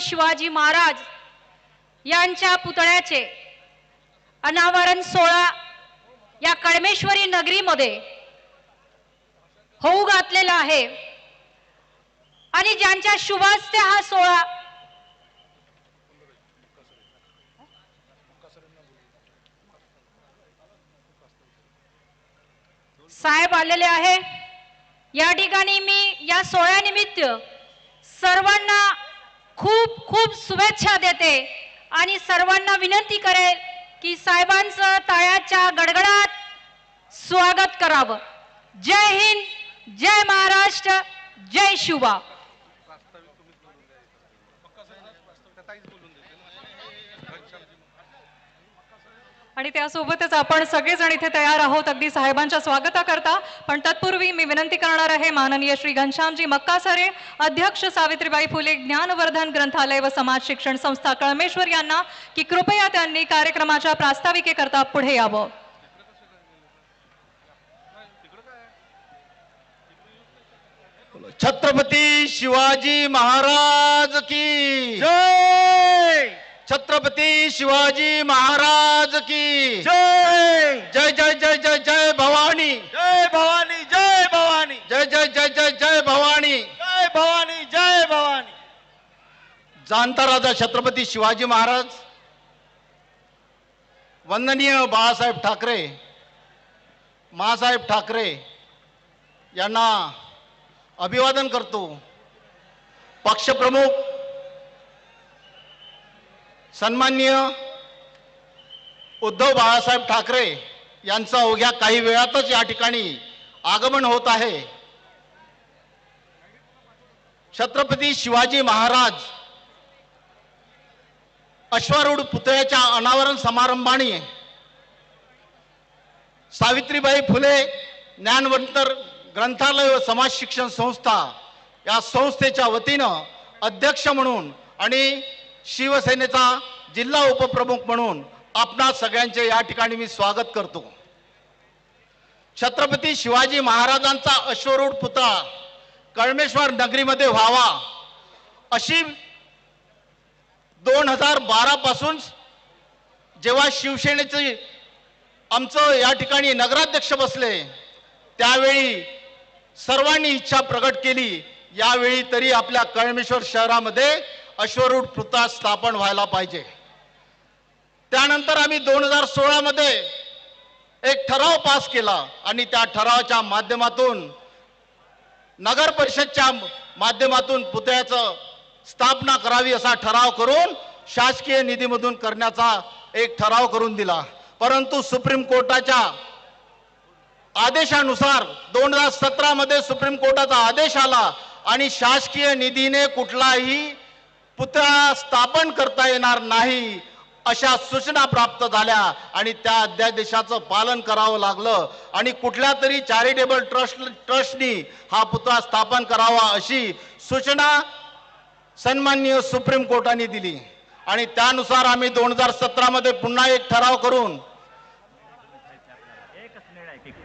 शिवाजी महाराज यांच्या पुतळ्याचे अनावरण सोहळा या कडमेश्वरी नगरीमध्ये होऊ घातलेला आहे. आणि ज्यांच्या शुभास्ते हा सोहळा साहेब आलेले आहे. या ठिकाणी मी या सोहळ्यानिमित्त सर्वांना खूप खूप शुभेच्छा देते. आणि सर्वांना विनंती करेल की साहेबांचं ताळ्याच्या गडगडात स्वागत करावं. जय हिंद जय महाराष्ट्र जय शिवा आणि त्यासोबतच आपण सगळेजण इथे तयार आहोत. अगदी साहेबांच्या स्वागताकरता. पण तत्पूर्वी मी विनंती करणार आहे माननीय श्री घनश्यामजी मक्कासरे अध्यक्ष सावित्रीबाई फुले ज्ञानवर्धन ग्रंथालय व समाज शिक्षण संस्था कळमेश्वर यांना की कृपया त्यांनी कार्यक्रमाच्या प्रास्ताविकेकरता पुढे यावं. छत्रपती शिवाजी महाराज की जय! छत्रपती शिवाजी महाराज की। जय। जय जय जय जय जय भवानी। जय भवानी जय भवानी। जय जय जय जय जय भवानी। जय भवानी जय भवानी। जाणता राजा छत्रपती शिवाजी महाराज। वंदनीय बाळासाहेब ठाकरे मासाहेब ठाकरे यांना अभिवादन करतो पक्षप्रमुख सन्माननीय उद्धव बाळासाहेब ठाकरे यांचं अवघ्या काही वेळातच या ठिकाणी आगमन होत आहे. छत्रपती शिवाजी महाराज अश्वारूढ पुतळ्याच्या अनावरण समारंभाने सावित्रीबाई फुले ज्ञानवंतर ग्रंथालय व समाज शिक्षण संस्था या संस्थेच्या वतीनं अध्यक्ष म्हणून आणि शिवसेनेचा जिल्हा उपप्रमुख म्हणून आपणा सगळ्यांचे या ठिकाणी मी स्वागत करतो. छत्रपती शिवाजी महाराजांचा अश्वरूढ पुतळा कळमेश्वर नगरीमध्ये व्हावा अशी दोन हजार बारा पासून जेव्हा शिवसेनेचे आमचं या ठिकाणी नगराध्यक्ष बसले त्यावेळी सर्वांनी इच्छा प्रकट केली. यावेळी तरी आपल्या कळमेश्वर शहरामध्ये अश्वरूढ पुतळा स्थापन व्हायला पाहिजे. त्यानंतर आम्ही दोन हजार सोळामध्ये एक ठराव पास केला आणि त्या ठरावाच्या माध्यमातून नगर परिषदच्या माध्यमातून पुतळ्याचं स्थापना करावी असा ठराव करून शासकीय निधीमधून करण्याचा एक ठराव करून दिला. परंतु सुप्रीम कोर्टाच्या आदेशानुसार दोन हजार सतरा मध्ये सुप्रीम कोर्टाचा आदेश आला आणि शासकीय निधीने कुठलाही पुतळा स्थापन करता येणार नाही अशा सूचना प्राप्त झाल्या आणि त्या अध्यादेशाचं पालन करावं लागलं. आणि कुठल्या तरी चॅरिटेबल ट्रस्ट ट्रस्टनी हा पुतळा स्थापन करावा अशी सूचना सन्माननीय सुप्रीम कोर्टाने दिली. आणि त्यानुसार आम्ही दोन हजार सतरामध्ये पुन्हा एक ठराव करून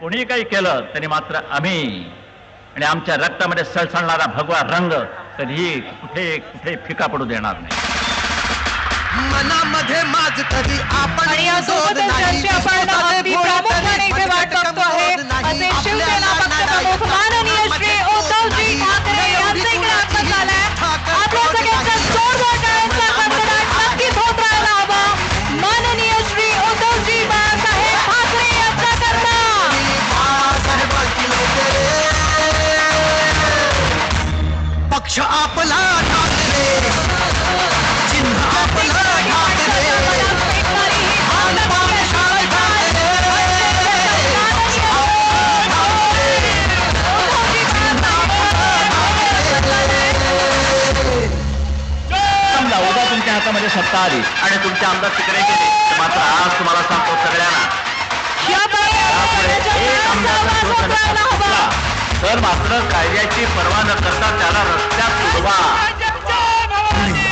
कोणी काही केलं तरी मात्र आम्ही आणि आमच्या रक्तामध्ये सळसळणारा भगवा रंग कधीही कुठे कुठे फिका पडू देणार नाही. मनामध्ये माझ कधी आपण आणि ज्यांची आपण अगदी प्रामुख्याने इथे वाट बघतो आहे. असे शिवसेना पक्ष आपला ठाकरे चिन्ह आपला ठाकरे मान पावसाळ समजा उद्या तुमच्या हातामध्ये सत्ता आली. आणि तुमचे आमदार तिकडे गेले तर मात्र आज तुम्हाला सांगतो सगळ्यांना. यापुढे एक आमदार जर शिवसेनेचा सुटला, तर मात्र कायद्याची पर्वा न करता त्याला रस्त्यात उडवा.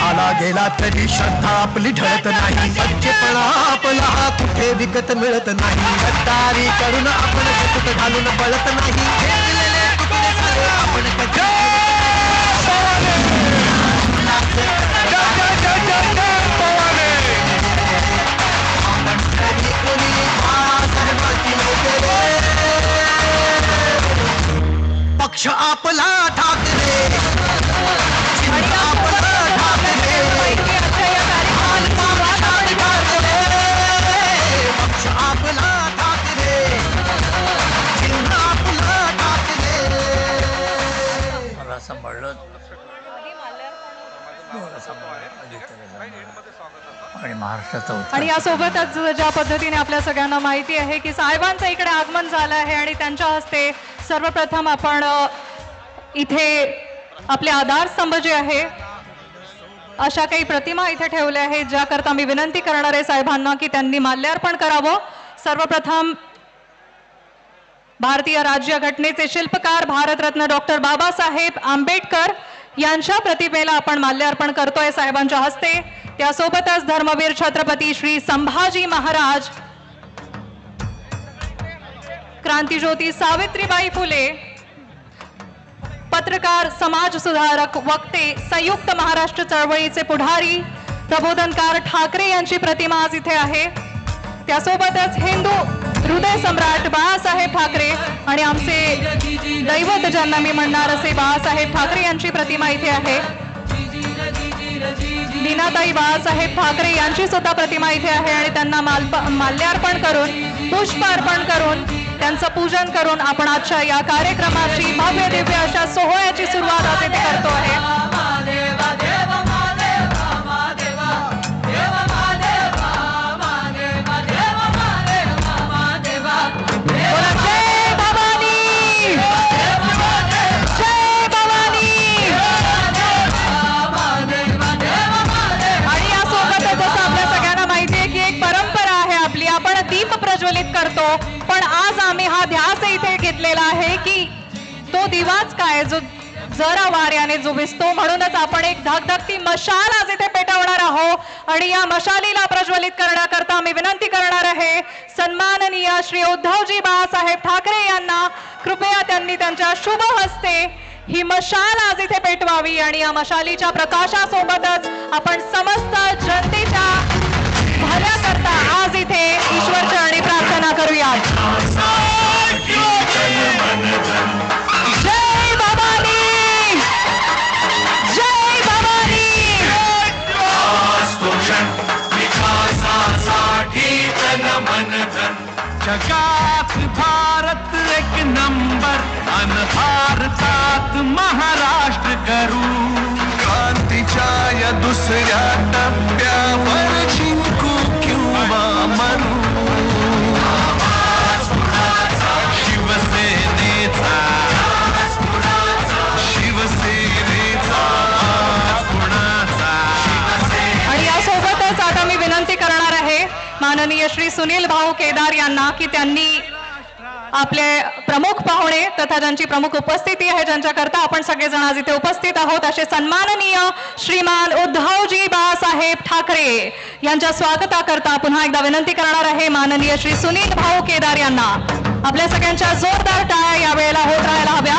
आला गेला तरी श्रद्धा आपली ठळत नाही. सज्जपणा आपला हा कुठे विकत मिळत नाही. गद्दारी करून आपण घालून पळत नाही. आपण पक्ष आपला पक्ष आपला ठाकरे चिन्ह आपलं मला सांभाळलं. आणि महाराष्ट्राचा आणि यासोबतच ज्या पद्धतीने आपल्या सगळ्यांना माहिती आहे की साहेबांचं इकडे आगमन झालं आहे आणि त्यांच्या हस्ते सर्वप्रथम आपण इथे आपले आधारस्तंभ जे आहे अशा काही प्रतिमा इथे ठेवल्या आहेत ज्याकरता मी विनंती करणार आहे साहेबांना की त्यांनी माल्यार्पण करावं. सर्वप्रथम भारतीय राज्य घटनेचे शिल्पकार भारतरत्न डॉक्टर बाबासाहेब आंबेडकर यांच्या प्रतिमेला आपण माल्यार्पण करतोय साहेबांच्या हस्ते. त्यासोबतच धर्मवीर छत्रपती श्री संभाजी महाराज क्रांतीज्योती सावित्रीबाई फुले पत्रकार समाज सुधारक वक्ते संयुक्त महाराष्ट्र चळवळीचे पुढारी प्रबोधनकार ठाकरे यांची प्रतिमा आज इथे आहे. त्यासोबतच हिंदू हृदय सम्राट बाळासाहेब ठाकरे आणि आमचे दैवत ज्यांना मी म्हणणार असे बाळासाहेब ठाकरे यांची प्रतिमा इथे आहे. लीनाताई बाळासाहेब ठाकरे यांची सुद्धा प्रतिमा इथे आहे आणि त्यांना माल्प माल्यार्पण करून पुष्प अर्पण करून त्यांचं पूजन करून आपण आजच्या या कार्यक्रमाची भव्य दिव्य अशा सोहळ्याची सुरुवात आता करतो आहे. आम्ही हा ध्यास इथे घेतलेला आहे की तो दिवाच काय? जो जरा वाऱ्याने जो म्हणूनच आपण एक धगधगती मशाल आज इथे पेटवणार आहोत. आणि या मशालीला प्रज्वलित करण्याकरता मी विनंती करणार आहे. सन्माननीय श्री उद्धवजी बाळासाहेब ठाकरे यांना कृपया त्यांनी त्यांच्या शुभ हस्ते ही मशाल आज इथे पेटवावी. आणि या मशालीच्या प्रकाशासोबतच आपण समस्त जनतेच्या भल्याकरता आज इथे ईश्वर चरणी प्रार्थना करूयात. जगात भारत एक नंबर अन भारतात महाराष्ट्र करू. क्रांतीच्या या दुसऱ्या माननीय श्री सुनील भाऊ केदार यांना की त्यांनी आपले प्रमुख पाहुणे तथा ज्यांची प्रमुख उपस्थिती आहे ज्यांच्याकरता आपण सगळेजण आज इथे उपस्थित आहोत असे सन्माननीय श्रीमान उद्धवजी बाळासाहेब ठाकरे यांच्या स्वागताकरता पुन्हा एकदा विनंती करणार आहे माननीय श्री सुनील भाऊ केदार यांना. आपल्या सगळ्यांच्या जोरदार टाळ्या यावेळेला होत राहायला हव्या.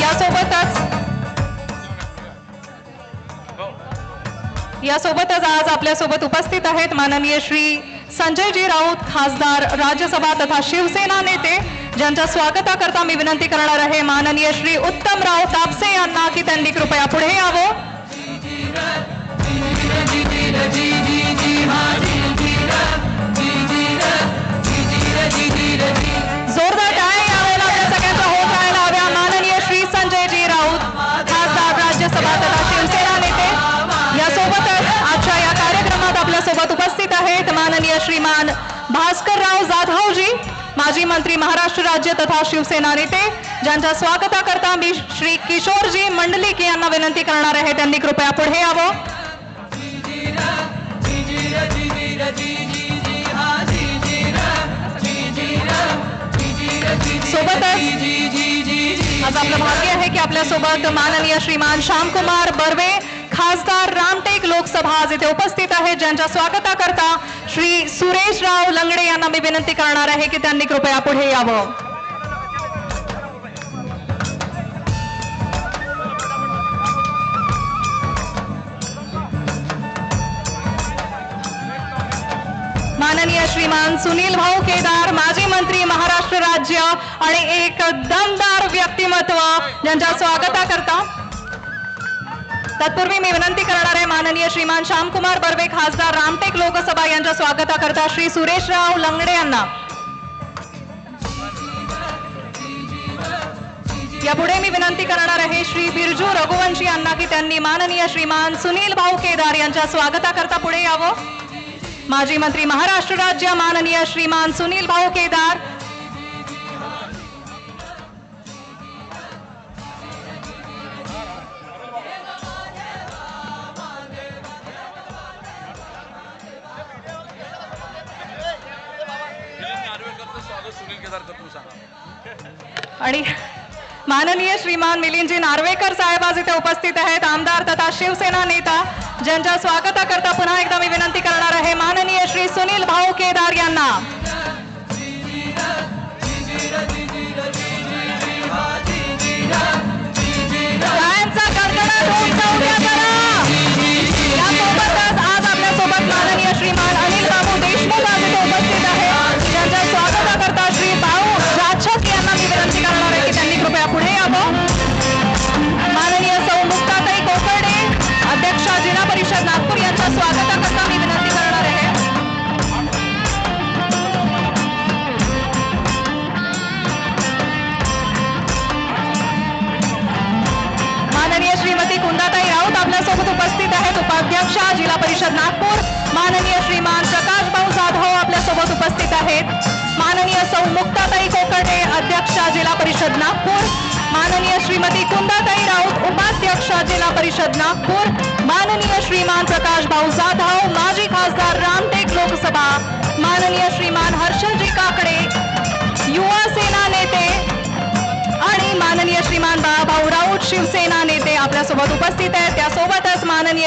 यासोबतच यासोबतच आज आपल्यासोबत उपस्थित आहेत माननीय श्री संजयजी राऊत खासदार राज्यसभा तथा शिवसेना नेते ज्यांच्या स्वागताकरता मी विनंती करणार आहे. माननीय श्री उत्तमराव तापसे यांना की त्यांनी कृपया पुढे यावं. जोरदार टाळ्या यावेळेला आपल्या सगळ्यांच्या होत राहायला हव्या. माननीय श्री संजयजी राऊत खासदार राज्यसभा तथा आपल्यासोबत उपस्थित आहेत माननीय श्रीमान भास्कर भास्करराव जाधवजी, माजी मंत्री महाराष्ट्र राज्य तथा शिवसेना नेते, ज्यांच्या स्वागताकरता मी श्री किशोरजी मंडलिक विनंती आहे, त्यांनी कृपया पुढे यावं. आज आपलं भाग्य आहे की आपल्यासोबत माननीय श्रीमान श्यामकुमार बर्वे खासदार रामटेक लोकसभा आज इथे उपस्थित आहेत ज्यांच्या स्वागताकरता श्री सुरेशराव लंगडे यांना मी विनंती करणार आहे की त्यांनी कृपया पुढे यावं. माननीय श्रीमान सुनील भाऊ केदार माजी मंत्री महाराष्ट्र राज्य आणि एक दमदार व्यक्तिमत्व ज्यांच्या स्वागताकरता तत्पूर्वी मी विनंती करणार आहे माननीय श्रीमान श्यामकुमार बर्वे खासदार रामटेक लोकसभा यांच्या स्वागताकरता श्री सुरेशराव लंगडे यांना. यापुढे मी विनंती करणार आहे श्री बिरजू रघुवंशी यांना की त्यांनी माननीय श्रीमान सुनील भाऊ केदार यांच्या स्वागताकरता पुढे यावं. माजी मंत्री महाराष्ट्र राज्य माननीय श्रीमान सुनील भाऊ केदार सारखं तू सांगा. आणि माननीय श्रीमान मिलिंदजी नार्वेकर साहेब आज इथे उपस्थित आहेत. आमदार तथा शिवसेना नेता ज्यांच्या स्वागताकरता पुन्हा एकदा मी विनंती करणार आहे. माननीय श्री सुनील भाऊ केदार यांना. टाळ्यांचा कडकडाट परिषद नागपूर. माननीय श्रीमान प्रकाश भाऊ जाधव आपल्यासोबत उपस्थित आहेत. माननीय सौ मुक्ताताई कोकर्डे अध्यक्षा जिल्हा परिषद नागपूर. माननीय श्रीमती कुंदाताई राऊत उपाध्यक्षा जिल्हा परिषद नागपूर. माननीय श्रीमान प्रकाश भाऊ जाधव माजी खासदार रामटेक लोकसभा. माननीय श्रीमान हर्षलजी काकडे युवा सेना नेते आणि माननीय श्रीमान बाळाभाऊ राऊत शिवसेना नेते आपल्यासोबत उपस्थित आहेत.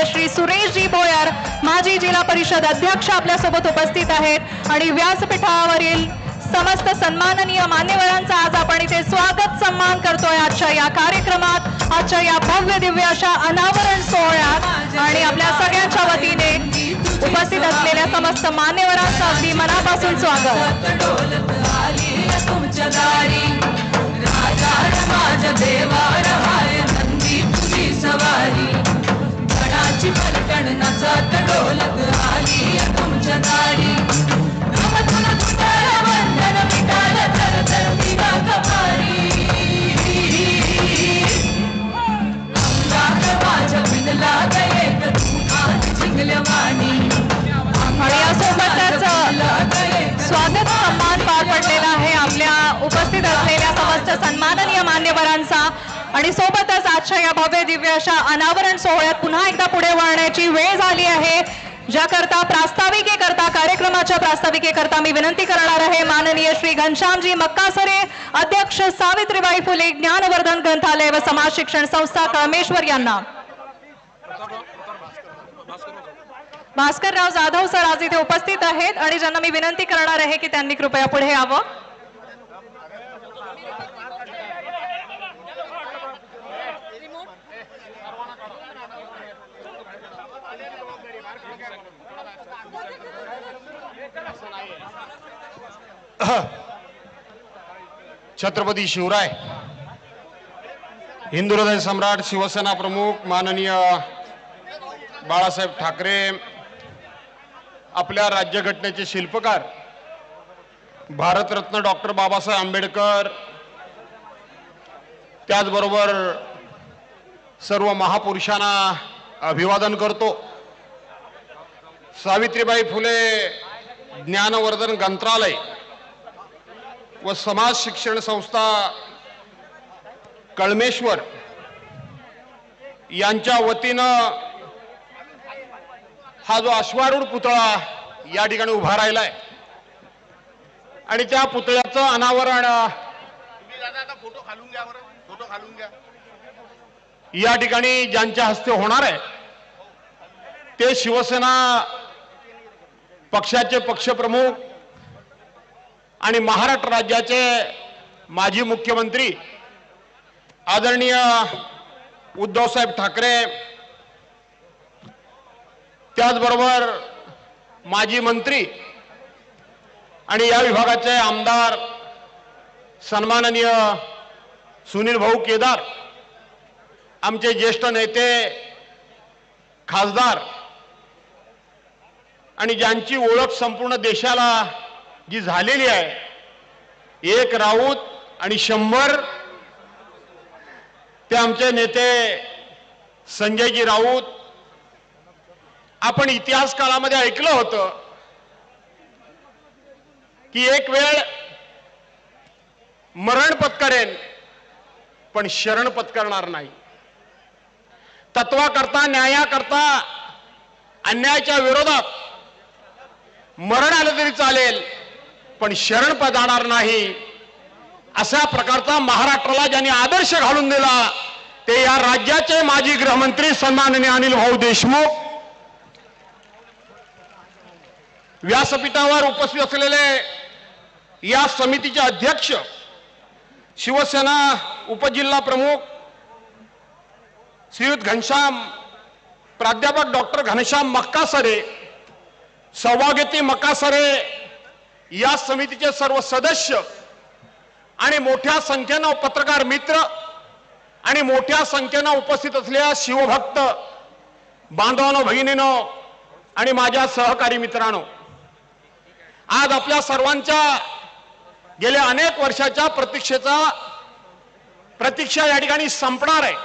श्री सुरेशजी भोयर माजी जिल्हा परिषद अध्यक्ष आपल्यासोबत उपस्थित आहेत. आणि व्यासपीठावरील समस्त सन्माननीय मान्यवरांचा आज आपण इथे स्वागत सन्मान करतोय आजच्या या कार्यक्रमात. आजच्या या भव्य दिव्य अशा अनावरण सोहळ्यात आणि आपल्या सगळ्यांच्या वतीने उपस्थित असलेल्या समस्त मान्यवरांचं अगदी मनापासून स्वागत. गणाची पलटण नचत ढोलक आली तुमच्या दारी. तुला तुटार वंदन मिटाल तर तर दिवा कमारी अंगात माझ्या पिनला गयेक तू आज जिंकल्यावाणी. आणि यासोबतच स्वागत सन्मान पार पडलेला आहे. आपल्या उपस्थित असलेल्या समस्त सन्माननीय मान्यवरांचा. आणि सोबतच आजच्या या भव्य दिव्य अशा अनावरण सोहळ्यात पुन्हा एकदा पुढे वळण्याची वेळ झाली आहे. ज्याकरता प्रास्ताविकेकरता कार्यक्रमाच्या प्रास्ताविकेकरता मी विनंती करणार आहे. माननीय श्री घनश्यामजी मक्कासरे अध्यक्ष सावित्रीबाई फुले ज्ञानवर्धन ग्रंथालय व समाज शिक्षण संस्था कळमेश्वर यांना. भास्करराव जाधव सर आज इथे उपस्थित आहेत आणि ज्यांना मी विनंती करणार आहे की त्यांनी कृपया पुढे यावं. छत्रपती शिवराय हिंदू हृदय सम्राट शिवसेना प्रमुख माननीय बाळासाहेब ठाकरे आपल्या राज्यघटनेचे शिल्पकार भारतरत्न डॉक्टर बाबासाहेब आंबेडकर त्याचबरोबर सर्व महापुरुषांना अभिवादन करतो. सावित्रीबाई फुले ज्ञानवर्धन ग्रंथालय व समाज शिक्षण संस्था कळमेश्वर यांच्या वतीनं हा जो अश्वारूढ पुतळा या ठिकाणी उभा राहिलाय. आणि त्या पुतळ्याचं अनावरण फोटो खालून घ्या बरं. फोटो खालून घ्या. या ठिकाणी ज्यांच्या हस्ते होणार आहे ते शिवसेना पक्षाचे पक्षप्रमुख आणि महाराष्ट्र राज्याचे माजी मुख्यमंत्री आदरणीय उद्धवसाहेब ठाकरे त्याचबरोबर माजी मंत्री आणि या विभागाचे आमदार सन्माननीय सुनील भाऊ केदार आमचे ज्येष्ठ नेते खासदार आणि ज्यांची ओळख संपूर्ण देशाला जी झालेली आहे. एक राऊत आणि शंभर ते आमचे नेते संजयजी राऊत. आपण इतिहास काळामध्ये ऐकलं होतं की एक वेळ मरण पत्करेन पण शरण पत्करणार नाही. तत्वाकरता न्यायाकरता अन्यायाच्या विरोधात मरण आलं तरी चालेल पण शरण पदाणार नाही. अशा प्रकारचा महाराष्ट्राला ज्यांनी आदर्श घालून दिला ते या राज्याचे माजी गृहमंत्री सन्माननीय अनिल भाऊ देशमुख व्यासपीठावर उपस्थित असलेले या समितीचे अध्यक्ष शिवसेना उपजिल्हा प्रमुख श्रीयुत घनश्याम प्राध्यापक डॉक्टर घनश्याम मक्कासरे सौभाग्यती मक्कासरे या समितीचे सर्व सदस्य आणि मोठ्या संख्येनं पत्रकार मित्र आणि मोठ्या संख्येनं उपस्थित असलेल्या शिवभक्त बांधवानो भगिनीनो आणि माझ्या सहकारी मित्रांनो आज आपल्या सर्वांच्या गेल्या अनेक वर्षाच्या प्रतीक्षेचा प्रतीक्षा या ठिकाणी संपणार आहे.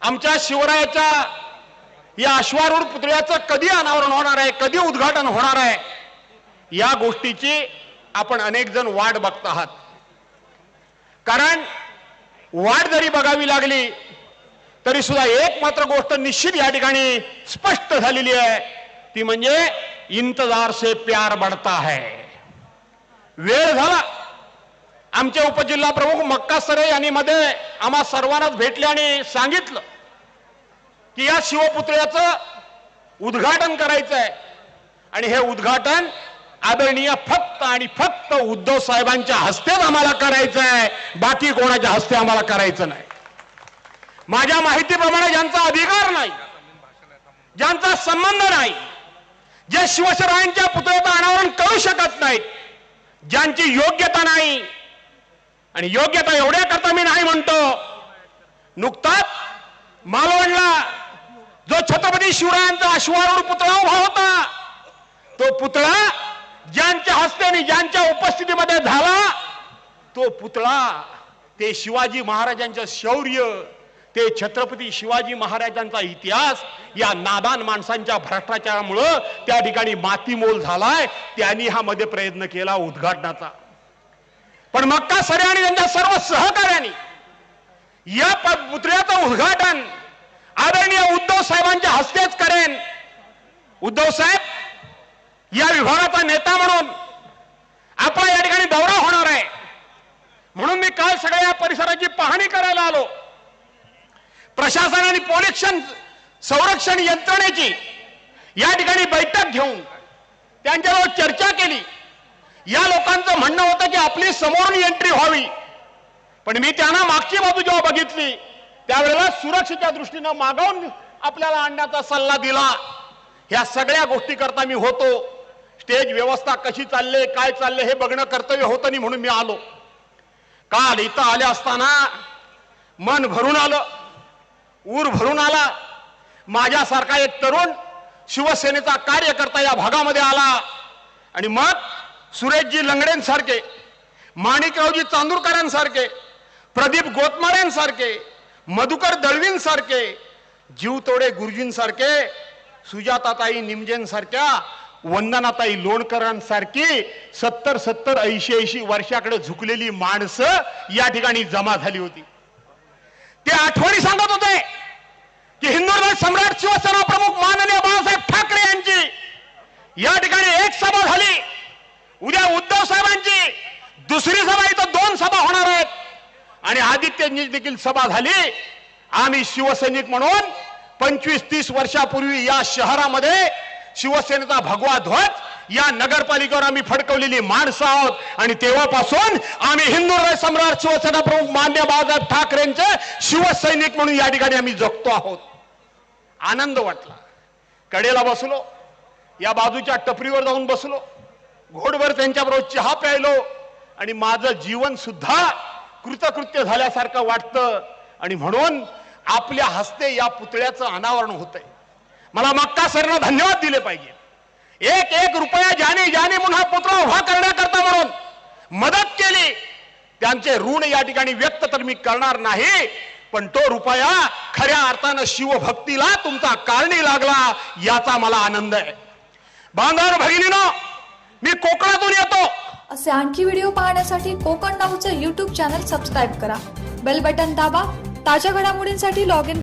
आमच्या शिवरायाच्या या अश्वारूढ पुतळ्याचं कधी अनावरण होणार आहे? कधी उद्घाटन होणार आहे? या गोष्टीची आपण अनेक जण वाट बघत आहात. कारण वाट जरी बघावी लागली तरी सुद्धा एक मात्र गोष्ट निश्चित या ठिकाणी स्पष्ट झालेली आहे. ती म्हणजे इंतजार से प्यार बढ़ता है. वेळ झाला. आमचे उपजिल्हा प्रमुख मक्का सरे यांनी मध्ये आम्हा सर्वांनाच भेटले आणि सांगितलं की या शिवपुतळ्याचं उद्घाटन करायचं आहे आणि हे उद्घाटन आदरणीय फक्त आणि फक्त उद्धव साहेबांच्या हस्तेच आम्हाला करायचं आहे बाकी कोणाच्या हस्ते आम्हाला करायचं नाही. माझ्या माहितीप्रमाणे ज्यांचा अधिकार नाही ज्यांचा संबंध नाही जे शिवसेनांच्या पुतळ्याचं अनावरण करू शकत नाहीत ज्यांची योग्यता नाही आणि योग्यता एवढ्या करता मी नाही म्हणतो. नुकताच मालवणला जो छत्रपती शिवरायांचा अश्वारूढ पुतळा उभा होता तो पुतळा ज्यांच्या हस्ते आणि ज्यांच्या उपस्थितीमध्ये झाला तो पुतळा ते शिवाजी महाराजांचं शौर्य ते छत्रपती शिवाजी महाराजांचा इतिहास या नादान माणसांच्या भ्रष्टाचारामुळं त्या ठिकाणी मातीमोल झालाय. त्यांनी हा मध्ये प्रयत्न केला उद्घाटनाचा. पण मक्का सरे आणि त्यांच्या सर्व सहकार्यांनी या प- पुतळ्याचं उद्घाटन आदरणीय उद्धव साहेबांच्या हस्तेच करेन. उद्धव साहेब या विभागाचा नेता म्हणून आपला या ठिकाणी दौरा होणार आहे. म्हणून मी काल सगळ्या या परिसराची पाहणी करायला आलो. प्रशासन आणि पोलिक्षण संरक्षण यंत्रणेची या ठिकाणी बैठक घेऊन त्यांच्याबरोबर चर्चा केली. या लोकांचं म्हणणं होतं की आपली समोरून एंट्री व्हावी. पण मी त्यांना मागची बाजू जेव्हा बघितली त्यावेळेला सुरक्षेच्या दृष्टीनं मागावून आपल्याला आणण्याचा सल्ला दिला. ह्या सगळ्या गोष्टी करता मी होतो. स्टेज व्यवस्था कशी चालले काय चालले हे बघणं कर्तव्य होतं नाही म्हणून मी आलो. काल इथं आले असताना मन भरून आलं ऊर भरून आला. माझ्यासारखा एक तरुण शिवसेनेचा कार्यकर्ता या भागामध्ये आला. आणि मग सुरेशजी लंगडेंसारखे माणिकरावजी चांदूरकरांसारखे प्रदीप गोतमाऱ्यांसारखे मधुकर दळवींसारखे जीवतोडे गुरुजींसारखे सुजाताताई निमजेंसारख्या वंदनाताई लोणकरांसारखी सत्तर सत्तर ऐंशी ऐंशी वर्षाकडे झुकलेली माणसं या ठिकाणी जमा झाली होती. ते आठवणी सांगत होते की हिंदुर्ग सम्राट शिवसेना प्रमुख माननीय बाळासाहेब ठाकरे यांची या ठिकाणी एक सभा झाली. उद्या उद्धव साहेबांची दुसरी सभा इथं दोन सभा होणार आहेत. आणि आदित्यजी देखील सभा झाली. आम्ही शिवसैनिक म्हणून पंचवीस तीस वर्षापूर्वी या शहरामध्ये शिवसेनेचा भगवा ध्वज या नगरपालिकेवर आम्ही फडकवलेली माणसं आहोत. आणि तेव्हापासून आम्ही हिंदू सम्राट शिवसेना प्रमुख मान्य बाळासाहेब ठाकरेंचे शिवसैनिक म्हणून या ठिकाणी आम्ही जगतो आहोत. आनंद वाटला. कडेला बसलो या बाजूच्या टपरीवर जाऊन बसलो. घोडभर त्यांच्याबरोबर चहा प्यायलो. आणि माझं जीवन सुद्धा कृतकृत्य झाल्यासारखं वाटतं. आणि म्हणून आपल्या हस्ते या पुतळ्याचं अनावरण होतंय. मला मक्का सरनं धन्यवाद दिले पाहिजे. एक एक रुपया ज्याने ज्याने म्हणून हा पुतळा उभा करण्याकरता म्हणून मदत केली. त्यांचे ऋण या ठिकाणी व्यक्त तर मी करणार नाही पण तो रुपया खऱ्या अर्थानं शिवभक्तीला तुमचा कारणी लागला याचा मला आनंद आहे. बांधव भगिनीनो मी कोकणातून येतो. असे आणखी व्हिडिओ पाहण्यासाठी कोकण नाऊचं युट्यूब चॅनल सबस्क्राईब करा. बेल बटन दाबा. ताज्या घडामोडींसाठी लॉग इन